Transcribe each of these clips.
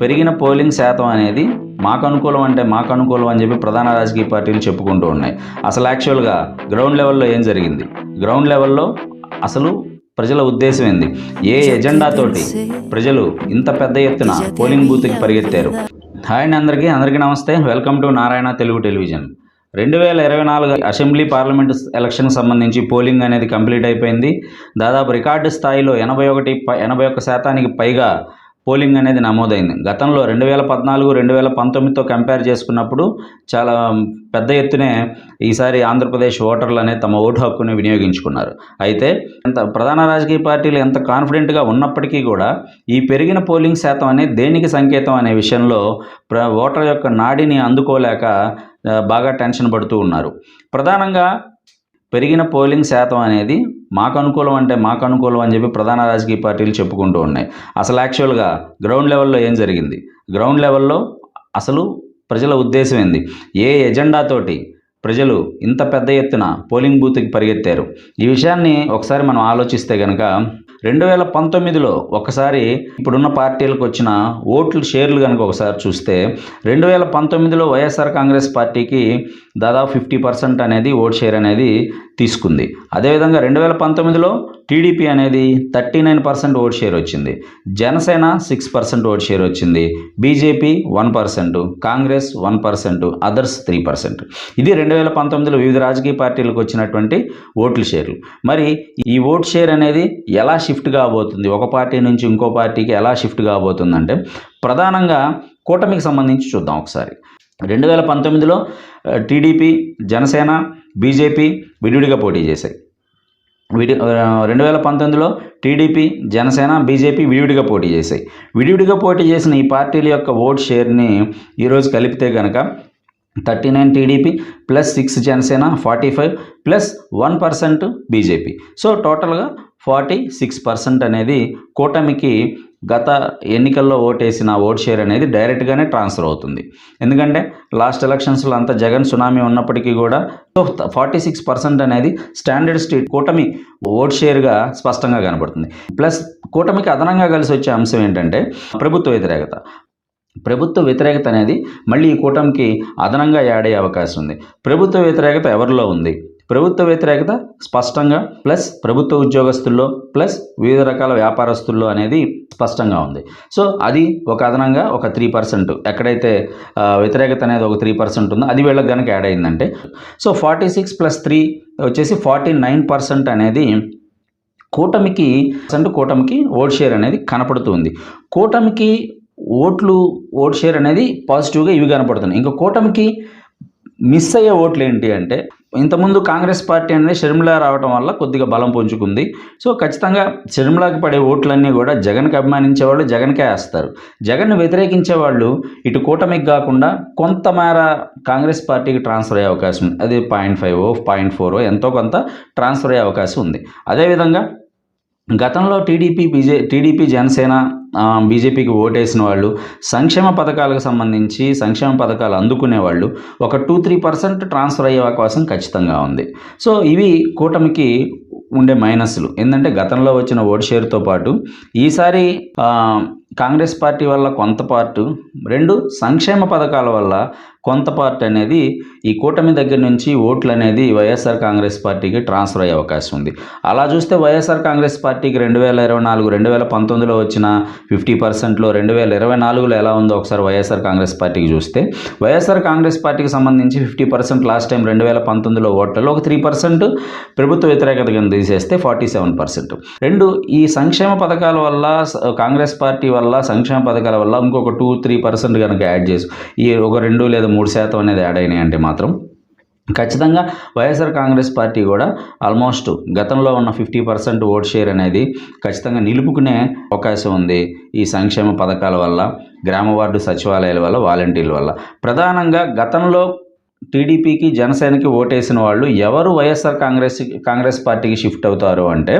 పెరిగిన పోలింగ్ శాతం అనేది మాకు అనుకూలం అంటే మాకు అనుకూలం అని చెప్పి ప్రధాన రాజకీయ పార్టీలు చెప్పుకుంటూ ఉన్నాయి. అసలు యాక్చువల్గా గ్రౌండ్ లెవెల్లో ఏం జరిగింది? గ్రౌండ్ లెవెల్లో అసలు ప్రజల ఉద్దేశం ఏంది? ఏ ఎజెండాతోటి ప్రజలు ఇంత పెద్ద ఎత్తున పోలింగ్ బూత్కి పరిగెత్తారు? హాయ్ అండి అందరికీ. అందరికీ నమస్తే. Welcome to Narayana Telugu television రెండు వేల ఇరవై నాలుగు అసెంబ్లీ పార్లమెంట్ ఎలక్షన్కి సంబంధించి పోలింగ్ అనేది కంప్లీట్ అయిపోయింది. దాదాపు రికార్డు స్థాయిలో ఎనభై ఒకటి ఎనభై ఒక్క శాతానికి పైగా పోలింగ్ అనేది నమోదైంది. గతంలో రెండు వేల పద్నాలుగు రెండు వేల పంతొమ్మిదితో కంపేర్ చేసుకున్నప్పుడు చాలా పెద్ద ఎత్తునే ఈసారి ఆంధ్రప్రదేశ్ ఓటర్లు అనేది తమ ఓటు హక్కుని వినియోగించుకున్నారు. అయితే ఎంత ప్రధాన రాజకీయ పార్టీలు ఎంత కాన్ఫిడెంట్గా ఉన్నప్పటికీ కూడా ఈ పెరిగిన పోలింగ్ శాతం అనేది దేనికి సంకేతం అనే విషయంలో ప్ర ఓటర్ యొక్క నాడిని అందుకోలేక బాగా టెన్షన్ పడుతూ ఉన్నారు. ప్రధానంగా పెరిగిన పోలింగ్ శాతం అనేది మాకు అనుకూలం అంటే మాకు అనుకూలం అని చెప్పి ప్రధాన రాజకీయ పార్టీలు చెప్పుకుంటూ ఉన్నాయి. అసలు యాక్చువల్గా గ్రౌండ్ లెవెల్లో ఏం జరిగింది? గ్రౌండ్ లెవెల్లో అసలు ప్రజల ఉద్దేశం ఏంది? ఏ ఎజెండాతోటి ప్రజలు ఇంత పెద్ద ఎత్తున పోలింగ్ బూత్కి పరిగెత్తారు? ఈ విషయాన్ని ఒకసారి మనం ఆలోచిస్తే కనుక రెండు వేల పంతొమ్మిదిలో ఒకసారి ఇప్పుడున్న పార్టీలకు వచ్చిన ఓట్లు షేర్లు కనుక ఒకసారి చూస్తే రెండు వేల పంతొమ్మిదిలో వైఎస్ఆర్ కాంగ్రెస్ పార్టీకి దాదాపు ఫిఫ్టీ పర్సెంట్ అనేది ఓట్ షేర్ అనేది తీసుకుంది. అదేవిధంగా రెండు వేల పంతొమ్మిదిలో టీడీపీ అనేది thirty nine percent vote share వచ్చింది. Janasena six percent vote share వచ్చింది. BJP one percent Congress one percent others three percent. ఇది రెండు వేల పంతొమ్మిదిలో వివిధ రాజకీయ పార్టీలకు వచ్చినటువంటి ఓట్ల షేర్లు. మరి ఈ ఓట్ షేర్ అనేది ఎలా షిఫ్ట్ కాబోతుంది. ఒక పార్టీ నుంచి ఇంకో పార్టీకి ఎలా షిఫ్ట్ కాబోతుందంటే ప్రధానంగా కూటమికి సంబంధించి చూద్దాం ఒకసారి. రెండు వేల పంతొమ్మిదిలో టీడీపీ జనసేన బీజేపీ విడివిడిగా పోటీ చేశాయి. విడి రెండు వేల పంతొమ్మిదిలో టీడీపీ జనసేన బీజేపీ విడివిడిగా పోటీ చేశాయి. విడివిడిగా పోటీ చేసిన ఈ పార్టీల యొక్క ఓట్ షేర్ని ఈరోజు కలిపితే కనుక thirty nine TDP plus six Janasena forty five plus one percent BJP. So టోటల్గా ఫార్టీ సిక్స్ పర్సెంట్ అనేది కూటమికి గత ఎన్నికల్లో ఓటేసిన ఓట్ షేర్ అనేది డైరెక్ట్గానే ట్రాన్స్ఫర్ అవుతుంది. ఎందుకంటే లాస్ట్ ఎలక్షన్స్లో అంత జగన్ సునామీ ఉన్నప్పటికీ కూడా ఫార్టీ సిక్స్ పర్సెంట్ అనేది స్టాండర్డ్ స్టేట్ కూటమి ఓట్ షేర్గా స్పష్టంగా కనబడుతుంది. ప్లస్ కూటమికి అదనంగా కలిసి వచ్చే అంశం ఏంటంటే ప్రభుత్వ వ్యతిరేకత. ప్రభుత్వ వ్యతిరేకత అనేది మళ్ళీ ఈ కూటమికి అదనంగా యాడ్ అయ్యే అవకాశం ఉంది. ప్రభుత్వ వ్యతిరేకత ఎవరిలో ఉంది? ప్రభుత్వ వ్యతిరేకత స్పష్టంగా ప్లస్ ప్రభుత్వ ఉద్యోగస్తుల్లో ప్లస్ వివిధ రకాల వ్యాపారస్తుల్లో అనేది స్పష్టంగా ఉంది. సో అది ఒక అదనంగా ఒక త్రీ పర్సెంట్ ఎక్కడైతే వ్యతిరేకత అనేది ఒక త్రీ పర్సెంట్ ఉందో అది వీళ్ళకి కనుక యాడ్ అయిందంటే. So forty six plus three వచ్చేసి ఫార్టీ నైన్ పర్సెంట్ అనేది కూటమికి పర్సెంట్ కూటమికి ఓట్ షేర్ అనేది కనపడుతుంది కూటమికి ఓట్లు ఓట్ షేర్ అనేది పాజిటివ్గా ఇవి కనపడుతున్నాయి. ఇంకా కూటమికి మిస్ అయ్యే ఓట్లు ఏంటి అంటే ఇంతకుముందు కాంగ్రెస్ పార్టీ అనేది షర్మిల రావడం వల్ల కొద్దిగా బలం పుంజుకుంది. సో ఖచ్చితంగా షర్మిలాకి పడే ఓట్లన్నీ కూడా జగన్కి అభిమానించే వాళ్ళు జగన్కే వేస్తారు. జగన్ను వ్యతిరేకించే వాళ్ళు ఇటు కూటమికి కాకుండా కొంతమేర కాంగ్రెస్ పార్టీకి ట్రాన్స్ఫర్ అయ్యే అవకాశం ఉంది. అది పాయింట్ ఫైవ్ పాయింట్ ఫోర్ ఎంతో కొంత ట్రాన్స్ఫర్ అయ్యే అవకాశం ఉంది. అదేవిధంగా గతంలో టీడీపీ బీజే టీడీపీ జనసేన బీజేపీకి ఓటేసిన వాళ్ళు సంక్షేమ పథకాలకు సంబంధించి సంక్షేమ పథకాలు అందుకునే వాళ్ళు ఒక టూ త్రీ పర్సెంట్ ట్రాన్స్ఫర్ అయ్యే అవకాశం ఖచ్చితంగా ఉంది. సో ఇవి కూటమికి ఉండే మైనస్లు. ఏంటంటే గతంలో వచ్చిన ఓట్ షేర్తో పాటు ఈసారి కాంగ్రెస్ పార్టీ వల్ల కొంత పార్టు రెండు సంక్షేమ పథకాల వల్ల కొంత పార్ట్ అనేది ఈ కూటమి దగ్గర నుంచి ఓట్లు అనేది వైఎస్ఆర్ కాంగ్రెస్ పార్టీకి ట్రాన్స్ఫర్ అయ్యే అవకాశం ఉంది. అలా చూస్తే వైఎస్ఆర్ కాంగ్రెస్ పార్టీకి రెండు వేల ఇరవై నాలుగు రెండు వేల పంతొమ్మిదిలో వచ్చిన ఫిఫ్టీ పర్సెంట్లో రెండు వేల ఇరవై నాలుగులో ఎలా ఉందో ఒకసారి వైఎస్ఆర్ కాంగ్రెస్ పార్టీకి చూస్తే వైఎస్ఆర్ కాంగ్రెస్ పార్టీకి సంబంధించి ఫిఫ్టీ పర్సెంట్ లాస్ట్ టైం రెండు వేల పంతొమ్మిదిలో ఓట్లలో ఒక త్రీ పర్సెంట్ ప్రభుత్వ వ్యతిరేకత కింద తీసేస్తే ఫార్టీ సెవెన్ పర్సెంట్. రెండు ఈ సంక్షేమ పథకాల వల్ల స- కాంగ్రెస్ పార్టీ వల్ల సంక్షేమ పథకాల వల్ల ఇంకొక టూ త్రీ పర్సెంట్ కనుక యాడ్ చేసి ఈ ఒక రెండు లేదా మూడు శాతం అనేది యాడ్ అయినాయి అంటే మాత్రం ఖచ్చితంగా వైఎస్ఆర్ కాంగ్రెస్ పార్టీ కూడా ఆల్మోస్ట్ గతంలో ఉన్న ఫిఫ్టీ పర్సెంట్ ఓట్ షేర్ అనేది ఖచ్చితంగా నిలుపుకునే అవకాశం ఉంది ఈ సంక్షేమ పథకాల వల్ల గ్రామ వార్డు సచివాలయాల వల్ల వాలంటీర్ల వల్ల. ప్రధానంగా గతంలో టీడీపీకి జనసేనకి ఓటేసిన వాళ్ళు ఎవరు వైఎస్ఆర్ కాంగ్రెస్ కాంగ్రెస్ పార్టీకి షిఫ్ట్ అవుతారు అంటే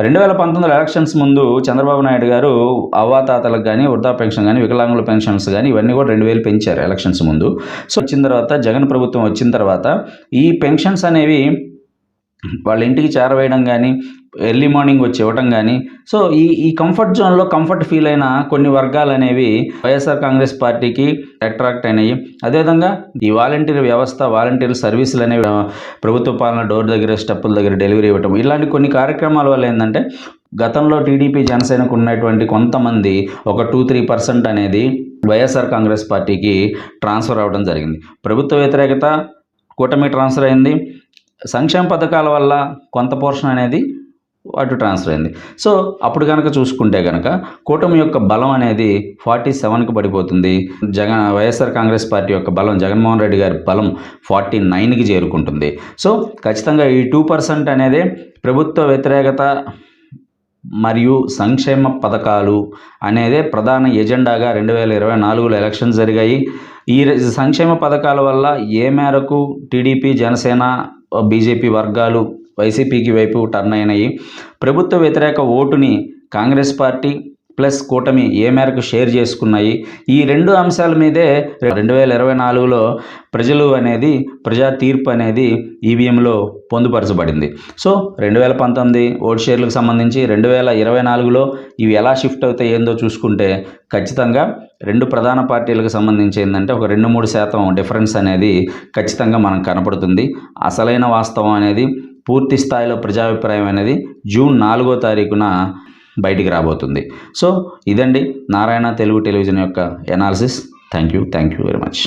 రెండు వేల పంతొమ్మిది ఎలక్షన్స్ ముందు చంద్రబాబు నాయుడు గారు అవ్వాతాతలకు కానీ వృద్ధా పెన్షన్ కానీ వికలాంగుల పెన్షన్స్ కానీ ఇవన్నీ కూడా రెండు వేలు పెంచారు ఎలక్షన్స్ ముందు. సో వచ్చిన తర్వాత జగన్ ప్రభుత్వం వచ్చిన తర్వాత ఈ పెన్షన్స్ అనేవి వాళ్ళ ఇంటికి చేరవేయడం కానీ ఎర్లీ మార్నింగ్ వచ్చి ఇవ్వటం కానీ. సో ఈ ఈ కంఫర్ట్ జోన్లో కంఫర్ట్ ఫీల్ అయిన కొన్ని వర్గాలు అనేవి వైఎస్ఆర్ కాంగ్రెస్ పార్టీకి అట్రాక్ట్ అయినాయి. అదేవిధంగా ఈ వాలంటీర్ వ్యవస్థ వాలంటీర్ సర్వీసులు అనేవి ప్రభుత్వ పాలన డోర్ దగ్గర స్టెప్పుల దగ్గర డెలివరీ ఇవ్వటం. ఇలాంటి కొన్ని కార్యక్రమాల వల్ల ఏంటంటే గతంలో టీడీపీ జనసేనకు ఉన్నటువంటి కొంతమంది ఒక టూ త్రీ పర్సెంట్ అనేది వైఎస్ఆర్ కాంగ్రెస్ పార్టీకి ట్రాన్స్ఫర్ అవ్వడం జరిగింది. ప్రభుత్వ వ్యతిరేకత కూటమి ట్రాన్స్ఫర్ అయింది. సంక్షేమ పథకాల వల్ల కొంత పోర్షన్ అనేది అటు ట్రాన్స్ఫర్ అయింది. సో అప్పుడు కనుక చూసుకుంటే కనుక కూటమి యొక్క బలం అనేది ఫార్టీ సెవెన్కి పడిపోతుంది. జగన్ వైఎస్ఆర్ కాంగ్రెస్ పార్టీ యొక్క బలం జగన్మోహన్ రెడ్డి గారి బలం ఫార్టీ నైన్కి చేరుకుంటుంది. సో ఖచ్చితంగా ఈ టూ పర్సెంట్ అనేది ప్రభుత్వ వ్యతిరేకత మరియు సంక్షేమ పథకాలు అనేదే ప్రధాన ఎజెండాగా రెండు వేల ఇరవై నాలుగులో ఎలక్షన్స్ జరిగాయి. ఈ సంక్షేమ పథకాల వల్ల ఏ మేరకు టీడీపీ జనసేన బీజేపీ వర్గాలు వైసీపీకి వైపు టర్న్ అయినాయి. ప్రభుత్వ వ్యతిరేక ఓటుని కాంగ్రెస్ పార్టీ ప్లస్ కూటమి ఏ మేరకు షేర్ చేసుకున్నాయి? ఈ రెండు అంశాల మీదే రెండు వేల ఇరవై నాలుగులో ప్రజలు అనేది ప్రజా తీర్పు అనేది ఈవీఎంలో పొందుపరచబడింది. సో రెండు వేల పంతొమ్మిది ఓటు షేర్లకు సంబంధించి రెండు వేల ఇరవై నాలుగులో ఇవి ఎలా షిఫ్ట్ అవుతాయి ఏందో చూసుకుంటే ఖచ్చితంగా రెండు ప్రధాన పార్టీలకు సంబంధించి ఏంటంటే ఒక రెండు మూడు శాతం డిఫరెన్స్ అనేది ఖచ్చితంగా మనకు కనపడుతుంది. అసలైన వాస్తవం అనేది పూర్తి స్థాయిలో ప్రజాభిప్రాయం అనేది జూన్ నాలుగో తారీఖున బయటికి రాబోతుంది. సో ఇదండి నారాయణ తెలుగు టెలివిజన్ యొక్క analysis thank you thank you very much